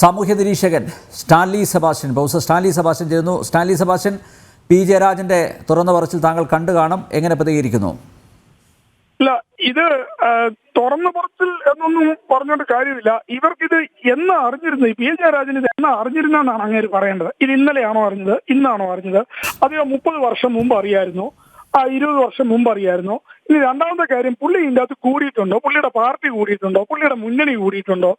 സാമൂഹ്യ നിരീക്ഷകൻ Stanley Sebastian professor Stanley Sebastian ചേരുന്നു. Stanley Sebastian P. ജയരാജന്റെ തുറന്ന പറച്ചിൽ താങ്കൾ കണ്ടു കാണും. എങ്ങനെ പ്രതികരിക്കുന്നു? ഇല്ല ഇത് തുറന്നു പറച്ചിൽ എന്നൊന്നും പറഞ്ഞോണ്ട് കാര്യമില്ല. ഇവർക്കിത് എന്ന് അറിഞ്ഞിരുന്നു പി. എ ജയരാജൻ ഇത് എന്ന് അറിഞ്ഞിരുന്നെന്നാണ് അങ്ങേര് പറയേണ്ടത്. ഇത് ഇന്നലെയാണോ അറിഞ്ഞത്? ഇന്നാണോ അറിഞ്ഞത്? അദ്ദേഹം മുപ്പത് വർഷം മുമ്പ് അറിയായിരുന്നു. ആ ഇരുപത് വർഷം മുമ്പ് അറിയായിരുന്നു. ഇനി രണ്ടാമത്തെ കാര്യം പുള്ളി ഇതിന്റെ അകത്ത് കൂടിയിട്ടുണ്ടോ? പുള്ളിയുടെ പാർട്ടി കൂടിയിട്ടുണ്ടോ? പുള്ളിയുടെ മുന്നണി കൂടിയിട്ടുണ്ടോ?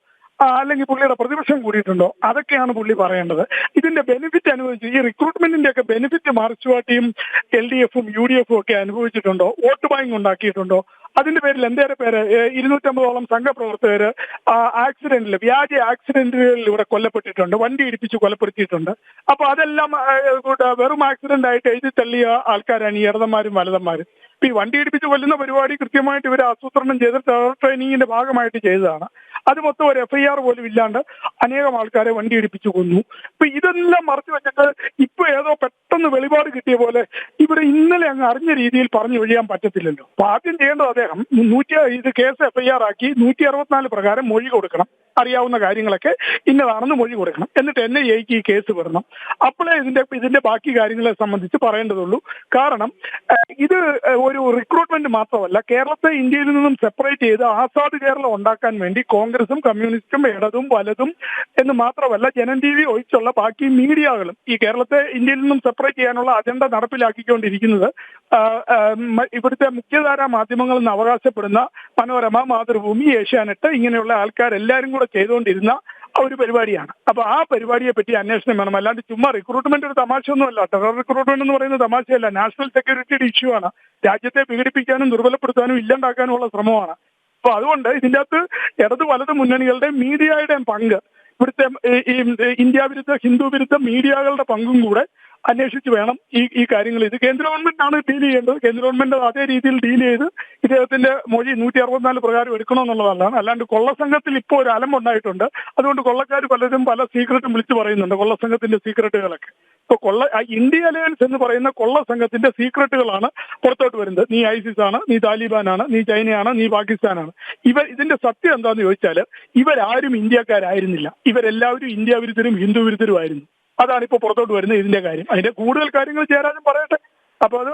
അല്ലെങ്കിൽ പുള്ളിയുടെ പ്രതിപക്ഷം കൂടിയിട്ടുണ്ടോ? അതൊക്കെയാണ് പുള്ളി പറയേണ്ടത്. ഇതിന്റെ ബെനിഫിറ്റ് അനുഭവിച്ചു ഈ റിക്രൂട്ട്മെന്റിന്റെ ഒക്കെ ബെനിഫിറ്റ് മാർച്ച് പാർട്ടിയും എൽ ഡി എഫും യു ഡി എഫും ഒക്കെ അനുഭവിച്ചിട്ടുണ്ടോ? Vote bank ഉണ്ടാക്കിയിട്ടുണ്ടോ? അതിന്റെ പേരിൽ എന്തേറെ പേര്? ഇരുന്നൂറ്റമ്പതോളം സംഘപ്രവർത്തകര് ആക്സിഡന്റിൽ വ്യാജ ആക്സിഡന്റുകളിൽ ഇവിടെ കൊല്ലപ്പെട്ടിട്ടുണ്ട്. വണ്ടി ഇടിപ്പിച്ച് കൊലപ്പെടുത്തിയിട്ടുണ്ട്. അപ്പൊ അതെല്ലാം വെറും ആക്സിഡന്റ് ആയിട്ട് എഴുതി തള്ളിയ ആൾക്കാരാണ് ഈ ഇടതന്മാരും വലതന്മാരും. ഇപ്പൊ ഈ വണ്ടി ഇടിപ്പിച്ച് കൊല്ലുന്ന പരിപാടി കൃത്യമായിട്ട് ഇവർ ആസൂത്രണം ചെയ്ത് ട്രെയിനിങ്ങിന്റെ ഭാഗമായിട്ട് ചെയ്തതാണ്. അത് മൊത്തം ഒരു എഫ് ഐ ആർ പോലും ഇല്ലാണ്ട് അനേകം ആൾക്കാരെ വണ്ടി ഇടിപ്പിച്ചു കൊന്നു. ഇപ്പൊ ഇതെല്ലാം മറച്ചു വെച്ചിട്ട് ഇപ്പൊ ഏതോ പെട്ടെന്ന് വെളിപാട് കിട്ടിയ പോലെ ഇവിടെ ഇന്നലെ അങ്ങ് അറിഞ്ഞ രീതിയിൽ പറഞ്ഞു ഒഴിയാൻ പറ്റത്തില്ലല്ലോ. അപ്പൊ ആദ്യം ചെയ്യേണ്ടത് അദ്ദേഹം നൂറ്റി ഇത് കേസ് എഫ്ഐആർ ആക്കി നൂറ്റി അറുപത്തിനാല് പ്രകാരം മൊഴി കൊടുക്കണം. അറിയാവുന്ന കാര്യങ്ങളൊക്കെ ഇന്നതാണെന്ന് മൊഴി കൊടുക്കണം. എന്നിട്ട് എന്നെ ഐ ഈ കേസ് വരണം അപ്പോഴേ ഇതിന്റെ ഇതിന്റെ ബാക്കി കാര്യങ്ങളെ സംബന്ധിച്ച് പറയേണ്ടതുള്ളൂ. കാരണം ഇത് ഒരു റിക്രൂട്ട്മെന്റ് മാത്രമല്ല കേരളത്തെ ഇന്ത്യയിൽ നിന്നും സെപ്പറേറ്റ് ചെയ്ത് ആസാദ് കേരളം ഉണ്ടാക്കാൻ വേണ്ടി കോൺഗ്രസും കമ്മ്യൂണിസ്റ്റും ഇടതും വലതും എന്ന് മാത്രമല്ല ജനം ടി വി ഒഴിച്ചുള്ള ബാക്കി മീഡിയകളും ഈ കേരളത്തെ ഇന്ത്യയിൽ നിന്നും സെപ്പറേറ്റ് ചെയ്യാനുള്ള അജണ്ട നടപ്പിലാക്കിക്കൊണ്ടിരിക്കുന്നത് ഇവിടുത്തെ മുഖ്യധാരാ മാധ്യമങ്ങൾ എന്ന് അവകാശപ്പെടുന്ന മനോരമ മാതൃഭൂമി ഏഷ്യാനെറ്റ് ഇങ്ങനെയുള്ള ആൾക്കാരെല്ലാരും കൂടെ ചെയ്തുകൊണ്ടിരുന്ന ഒരു പരിപാടിയാണ്. അപ്പൊ ആ പരിപാടിയെ പറ്റി അന്വേഷണം വേണം. അല്ലാണ്ട് ചുമ്മാ റിക്രൂട്ട്മെന്റ് ഒരു തമാശയൊന്നുമല്ല. ടെറർ റിക്രൂട്ട്മെന്റ് എന്ന് പറയുന്ന തമാശയല്ല. നാഷണൽ സെക്യൂരിറ്റിയുടെ ഇഷ്യൂ ആണ്. രാജ്യത്തെ പീഡിപ്പിക്കാനും ദുർബലപ്പെടുത്താനും ഇല്ലാണ്ടാക്കാനും ഉള്ള ശ്രമമാണ്. അപ്പൊ അതുകൊണ്ട് ഇതിന്റെ അകത്ത് ഇടത് വലത് മുന്നണികളുടെ മീഡിയയുടെയും പങ്ക് ഇവിടുത്തെ ഈ- ഇന്ത്യ വിരുദ്ധ ഹിന്ദു വിരുദ്ധ മീഡിയകളുടെ പങ്കും കൂടെ അന്വേഷിച്ച് വേണം ഈ ഈ കാര്യങ്ങൾ. ഇത് കേന്ദ്ര ഗവൺമെന്റ് ആണ് ഡീൽ ചെയ്യേണ്ടത്. കേന്ദ്ര ഗവൺമെന്റ് അതേ രീതിയിൽ ഡീൽ ചെയ്ത് ഇദ്ദേഹത്തിന്റെ മൊഴി നൂറ്റി അറുപത്തിനാല് പ്രകാരം എടുക്കണമെന്നുള്ളതല്ല അല്ലാണ്ട് കൊള്ളസംഘത്തിൽ ഇപ്പോൾ ഒരു അലമ്പുണ്ടായിട്ടുണ്ട് അതുകൊണ്ട് കൊള്ളക്കാർ പലരും പല സീക്രട്ടും വിളിച്ചു പറയുന്നുണ്ട്. കൊള്ളസംഘത്തിന്റെ സീക്രട്ടുകളൊക്കെ ഇപ്പൊ കൊള്ള ഇന്ത്യ അലയൻസ് എന്ന് പറയുന്ന കൊള്ള സംഘത്തിന്റെ സീക്രട്ടുകളാണ് പുറത്തോട്ട് വരുന്നത്. നീ ഐസിസ് ആണ് നീ താലിബാനാണ് നീ ചൈനയാണ് നീ പാകിസ്ഥാനാണ് ഇവർ ഇതിന്റെ സത്യം എന്താണെന്ന് ചോദിച്ചാൽ ഇവരാരും ഇന്ത്യക്കാരായിരുന്നില്ല. ഇവരെല്ലാവരും ഇന്ത്യ വിരുദ്ധരും ഹിന്ദു വിരുദ്ധരുമായിരുന്നു. അതാണ് ഇപ്പോൾ പുറത്തോട്ട് വരുന്നത് ഇതിന്റെ കാര്യം. അതിന്റെ കൂടുതൽ കാര്യങ്ങൾ ചേരാനും പറയട്ടെ. അപ്പൊ അത്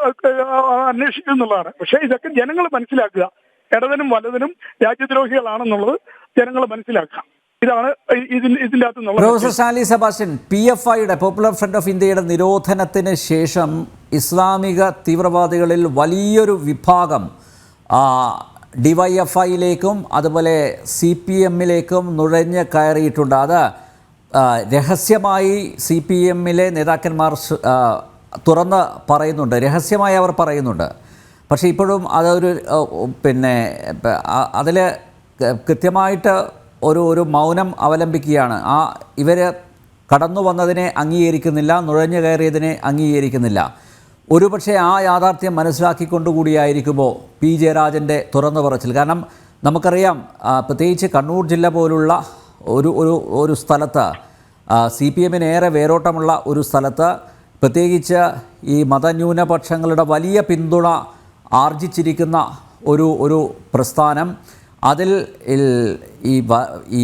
അന്വേഷിക്കും എന്നുള്ളതാണ്. പക്ഷെ ഇതൊക്കെ ജനങ്ങൾ മനസ്സിലാക്കുക. ഇടതനും വലതനും രാജ്യദ്രോഹികളാണെന്നുള്ളത് ജനങ്ങൾ മനസ്സിലാക്കുക. ഇതാണ് ഇതിന്റെ ഇതിന്റെ അകത്ത് പ്രൊഫസർ നിന്നുള്ള സെബാസ്റ്റ്യൻ പി എഫ് ഐയുടെ പോപ്പുലർ ഫ്രണ്ട് ഓഫ് ഇന്ത്യയുടെ നിരോധനത്തിന് ശേഷം ഇസ്ലാമിക തീവ്രവാദികളിൽ വലിയൊരു വിഭാഗം ഡിവൈഎഫ്ഐയിലേക്കും അതുപോലെ സി പി എമ്മിലേക്കും നുഴഞ്ഞ് കയറിയിട്ടുണ്ട്. അത് രഹസ്യമായി സി പി എമ്മിലെ നേതാക്കന്മാർ തുറന്ന് പറയുന്നുണ്ട്. രഹസ്യമായി അവർ പറയുന്നുണ്ട്. പക്ഷേ ഇപ്പോഴും അതൊരു പിന്നെ അതിൽ കൃത്യമായിട്ട് ഒരു ഒരു മൗനം അവലംബിക്കുകയാണ്. ആ ഇവർ കടന്നു വന്നതിനെ അംഗീകരിക്കുന്നില്ല നുഴഞ്ഞു കയറിയതിനെ അംഗീകരിക്കുന്നില്ല. ഒരുപക്ഷെ ആ യാഥാർത്ഥ്യം മനസ്സിലാക്കിക്കൊണ്ടുകൂടിയായിരിക്കുമോ പി ജയരാജന്റെ തുറന്നു പറച്ചിൽ? കാരണം നമുക്കറിയാം പ്രത്യേകിച്ച് കണ്ണൂർ ജില്ല പോലുള്ള ഒരു ഒരു ഒരു സ്ഥലത്ത് സി പി എമ്മിന് ഏറെ വേരോട്ടമുള്ള ഒരു സ്ഥലത്ത് പ്രത്യേകിച്ച് ഈ മതന്യൂനപക്ഷങ്ങളുടെ വലിയ പിന്തുണ ആർജിച്ചിരിക്കുന്ന ഒരു ഒരു പ്രസ്ഥാനം അതിൽ ഈ ഈ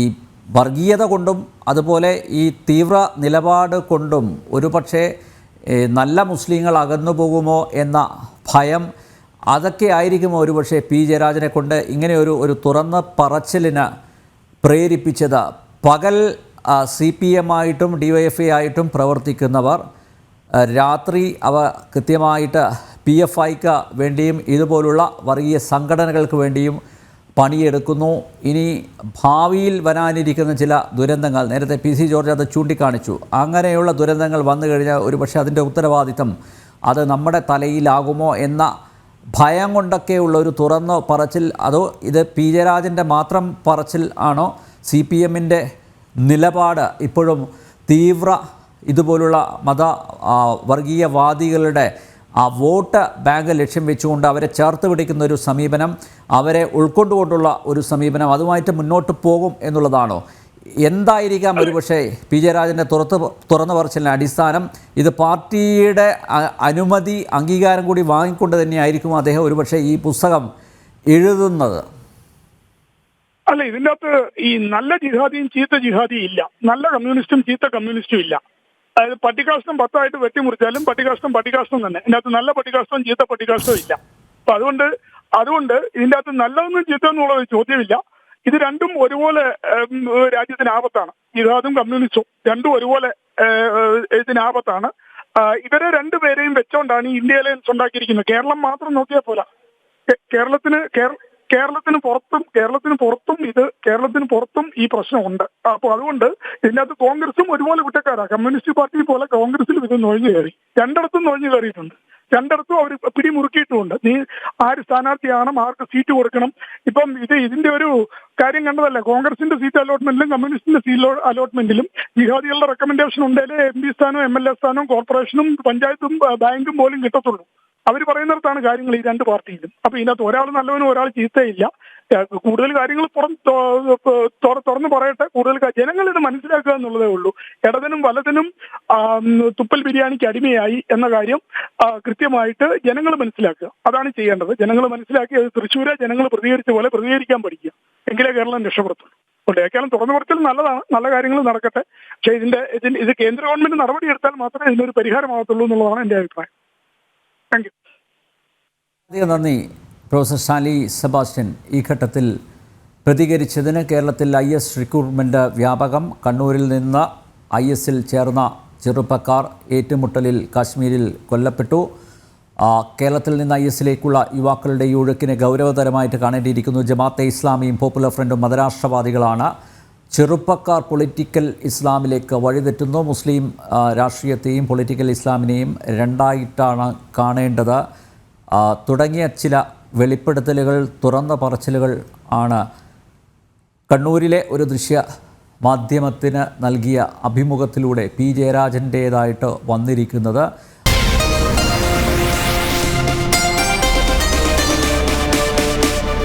വർഗീയത കൊണ്ടും അതുപോലെ ഈ തീവ്ര നിലപാട് കൊണ്ടും ഒരുപക്ഷെ പക്ഷേ നല്ല മുസ്ലിങ്ങൾ അകന്നു പോകുമോ എന്ന ഭയം അതൊക്കെ ആയിരിക്കുമോ ഒരുപക്ഷെ പി ജയരാജനെ കൊണ്ട് ഇങ്ങനെ ഒരു ഒരു തുറന്ന പറച്ചിലിന് പ്രേരിപ്പിച്ചത്. പകൽ സി പി എം ആയിട്ടും ഡി വൈ എഫ് ഐ ആയിട്ടും പ്രവർത്തിക്കുന്നവർ രാത്രി അവ കൃത്യമായിട്ട് പി എഫ് ഐക്ക് വേണ്ടിയും ഇതുപോലുള്ള വർഗീയ സംഘടനകൾക്ക് വേണ്ടിയും പണിയെടുക്കുന്നു. ഇനി ഭാവിയിൽ വരാനിരിക്കുന്ന ചില ദുരന്തങ്ങൾ നേരത്തെ പി സി ജോർജ് അത് ചൂണ്ടിക്കാണിച്ചു. അങ്ങനെയുള്ള ദുരന്തങ്ങൾ വന്നു കഴിഞ്ഞാൽ ഒരുപക്ഷെ അതിന്റെ ഉത്തരവാദിത്തം അത് നമ്മുടെ തലയിലാകുമോ എന്ന ഭയം കൊണ്ടൊക്കെയുള്ള ഒരു തുറന്ന പറച്ചിൽ. അതോ ഇത് പി ജയരാജന്റെ മാത്രം പറച്ചിൽ ആണോ? സി പി എമ്മിന്റെ നിലപാട് ഇപ്പോഴും തീവ്ര ഇതുപോലുള്ള മത വർഗീയവാദികളുടെ ആ വോട്ട് ബാങ്ക് ലക്ഷ്യം വെച്ചുകൊണ്ട് അവരെ ചേർത്ത് പിടിക്കുന്ന ഒരു സമീപനം അവരെ ഉൾക്കൊണ്ടുകൊണ്ടുള്ള ഒരു സമീപനം അതുമായിട്ട് മുന്നോട്ട് പോകും എന്നുള്ളതാണോ? എന്തായിരിക്കാം ഒരുപക്ഷെ പി ജയരാജന്റെ തുറത്ത് തുറന്നു പറച്ചിലിന് അടിസ്ഥാനം? ഇത് പാർട്ടിയുടെ അനുമതി അംഗീകാരം കൂടി വാങ്ങിക്കൊണ്ട് തന്നെയായിരിക്കും അദ്ദേഹം ഒരുപക്ഷെ ഈ പുസ്തകം എഴുതുന്നത്. അല്ല ഇതിന്റെ അകത്ത് ഈ നല്ല ജിഹാദിയും ചീത്ത ജിഹാദിയും ഇല്ല. നല്ല കമ്മ്യൂണിസ്റ്റും ചീത്ത കമ്മ്യൂണിസ്റ്റും ഇല്ല. അതായത് പട്ടികാഷ്ടം പത്തായിട്ട് വെട്ടിമുറിച്ചാലും പട്ടികാഷ്ടം പട്ടികാഷ്ടം തന്നെ. ഇതിന്റെ അകത്ത് നല്ല പട്ടികാഷ്ടവും ചീത്ത പട്ടികാഷ്ടവും ഇല്ല. അപ്പൊ അതുകൊണ്ട് അതുകൊണ്ട് ഇതിന്റെ അകത്ത് നല്ലതെന്നും ചീത്ത ചോദ്യമില്ല. ഇത് രണ്ടും ഒരുപോലെ രാജ്യത്തിന് ആപത്താണ്. ജിഹാദും കമ്മ്യൂണിസ്റ്റും രണ്ടും ഒരുപോലെ ഇതിനാപത്താണ് ഇവരെ രണ്ടുപേരെയും വെച്ചോണ്ടാണ് ഈ ഇന്ത്യ അലയൻസ് ഉണ്ടാക്കിയിരിക്കുന്നത്. കേരളം മാത്രം നോക്കിയാൽ പോരാ. കേരളത്തിന് കേരളത്തിന് പുറത്തും കേരളത്തിന് പുറത്തും ഇത് കേരളത്തിന് പുറത്തും ഈ പ്രശ്നമുണ്ട്. അപ്പോൾ അതുകൊണ്ട് ഇതിനകത്ത് കോൺഗ്രസും ഒരുപോലെ കുറ്റക്കാരാ. കമ്മ്യൂണിസ്റ്റ് പാർട്ടി പോലെ കോൺഗ്രസിലും ഇത് നുഴഞ്ഞു കയറി. രണ്ടിടത്തും നുഴഞ്ഞു കയറിയിട്ടുണ്ട്. രണ്ടിടത്തും അവർ പിടിമുറുക്കിയിട്ടുമുണ്ട് നീ ആര് സ്ഥാനാർത്ഥിയാണ് ആർക്ക് സീറ്റ് കൊടുക്കണം. ഇപ്പം ഇത് ഇതിന്റെ ഒരു കാര്യം കണ്ടതല്ല? കോൺഗ്രസിന്റെ സീറ്റ് അലോട്ട്മെന്റിലും കമ്മ്യൂണിസ്റ്റിന്റെ സീറ്റ് അലോട്ട്മെന്റിലും ജിഹാദികളുടെ റെക്കമെൻഡേഷൻ ഉണ്ടെങ്കിലേ എം പി സ്ഥാനവും എം എൽ എ സ്ഥാനവും കോർപ്പറേഷനും പഞ്ചായത്തും ബാങ്കും പോലും കിട്ടത്തുള്ളൂ. അവർ പറയുന്നിടത്താണ് കാര്യങ്ങൾ ഈ രണ്ട് പാർട്ടിയിലും. അപ്പൊ ഇതിനകത്ത് ഒരാൾ നല്ലവനും ഒരാൾ ചീത്തയില്ല. കൂടുതൽ കാര്യങ്ങൾ പുറം തുറന്ന് പറയട്ടെ. കൂടുതൽ ജനങ്ങളിത് മനസ്സിലാക്കുക എന്നുള്ളതേ ഉള്ളൂ. ഇടതിനും വലതിനും തുപ്പൽ ബിരിയാണിക്ക് അടിമയായി എന്ന കാര്യം കൃത്യമായിട്ട് ജനങ്ങൾ മനസ്സിലാക്കുക. അതാണ് ചെയ്യേണ്ടത്. ജനങ്ങൾ മനസ്സിലാക്കി അത് തൃശ്ശൂരെ ജനങ്ങൾ പ്രതികരിച്ച പോലെ പ്രതികരിക്കാൻ പഠിക്കുക. എങ്കിലേ കേരളം രക്ഷപ്പെടുത്തുള്ളൂ. ഏക്കാലം തുറന്നു കൊടുക്കൽ നല്ലതാണ്. നല്ല കാര്യങ്ങൾ നടക്കട്ടെ. പക്ഷേ ഇതിന്റെ ഇതിന് ഇത് കേന്ദ്ര ഗവൺമെന്റ് നടപടി എടുത്താൽ മാത്രമേ ഇതിനൊരു പരിഹാരമാകത്തുള്ളൂ എന്നുള്ളതാണ് എന്റെ അഭിപ്രായം. താങ്ക് അധികം നന്ദി പ്രൊഫസർ ഷാലി സെബാസ്റ്റ്യൻ. ഈ ഘട്ടത്തിൽ പ്രതികരിച്ചതിന് കേരളത്തിൽ ഐ എസ് റിക്രൂട്ട്മെന്റ് വ്യാപകം. കണ്ണൂരിൽ നിന്ന് ഐ എസിൽ ചേർന്ന ചെറുപ്പക്കാർ ഏറ്റുമുട്ടലിൽ കാശ്മീരിൽ കൊല്ലപ്പെട്ടു. കേരളത്തിൽ നിന്ന് ഐ എസിലേക്കുള്ള യുവാക്കളുടെ ഈ ഒഴുക്കിനെ ഗൗരവതരമായിട്ട് കാണേണ്ടിയിരിക്കുന്നു. ജമാഅത്തെ ഇസ്ലാമിയും പോപ്പുലർ ഫ്രണ്ടും മതരാഷ്ട്രവാദികളാണ്. ചെറുപ്പക്കാർ പൊളിറ്റിക്കൽ ഇസ്ലാമിലേക്ക് വഴിതെറ്റുന്നു. മുസ്ലിം രാഷ്ട്രീയത്തെയും പൊളിറ്റിക്കൽ ഇസ്ലാമിനെയും രണ്ടായിട്ടാണ് കാണേണ്ടത്. തുടങ്ങിയ ചില വെളിപ്പെടുത്തലുകൾ തുറന്ന പറച്ചിലുകൾ ആണ് കണ്ണൂരിലെ ഒരു ദൃശ്യ മാധ്യമത്തിന് നൽകിയ അഭിമുഖത്തിലൂടെ പി. ജയരാജന്റേതായിട്ട് വന്നിരിക്കുന്നത്.